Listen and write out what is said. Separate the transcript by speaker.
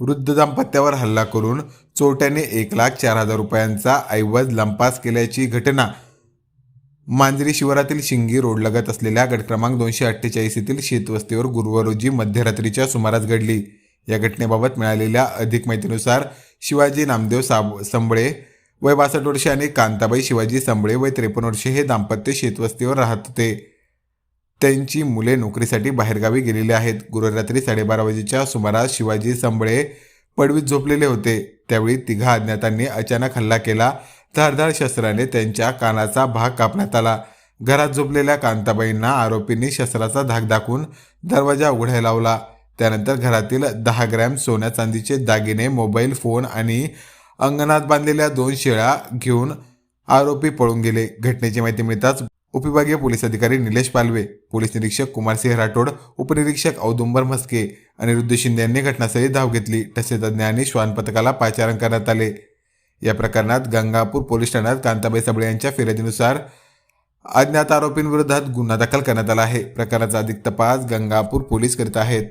Speaker 1: वृद्ध दाम्पत्यावर हल्ला करून चोरट्याने एक लाख चार हजार रुपयांचा ऐवज लंपास केल्याची घटना. मांजरी शिवारातील शिंगी रोडलगत असलेल्या गट क्रमांक दोनशे अठ्ठेचाळीस येथील शेतवस्तीवर गुरुवार रोजी मध्यरात्रीच्या सुमारास घडली. या घटनेबाबत मिळालेल्या अधिक माहितीनुसार शिवाजी नामदेव साब संबळे वय बासष्ट वर्षे आणि कांताबाई शिवाजी संबळे वय त्रेपन्न वर्षे हे दाम्पत्य शेतवस्तीवर राहत होते. त्यांची मुले नोकरीसाठी बाहेरगावी गेलेली आहेत. गुरुरात्री साडेबारा वाजेच्या सुमारास शिवाजी संबळे पडवीत झोपलेले होते. त्यावेळी तिघा अज्ञातांनी अचानक हल्ला केला. धारधार शस्त्राने त्यांच्या कानाचा भाग कापण्यात आला. घरात झोपलेल्या कांताबाईंना आरोपींनी शस्त्राचा धाक दाखवून दरवाजा उघडायला लावला. त्यानंतर घरातील दहा ग्रॅम सोन्या चांदीचे दागिने मोबाईल फोन आणि अंगणात बांधलेल्या दोन शेळ्या घेऊन आरोपी पळून गेले. घटनेची माहिती मिळताच उपविभागीय पोलीस अधिकारी निलेश पालवे पोलीस निरीक्षक कुमारसिंह राठोड उपनिरीक्षक औदुंबर म्हस्के अनिरुद्ध शिंदे यांनी घटनास्थळी धाव घेतली. तसेच तज्ज्ञ आणि श्वान पथकाला पाचारण करण्यात आले. या प्रकरणात गंगापूर पोलीस ठाण्यात कांताबाई सबळे यांच्या फिर्यादीनुसार अज्ञात आरोपींविरोधात गुन्हा दाखल करण्यात आला आहे. प्रकरणाचा अधिक तपास गंगापूर पोलीस करीत आहेत.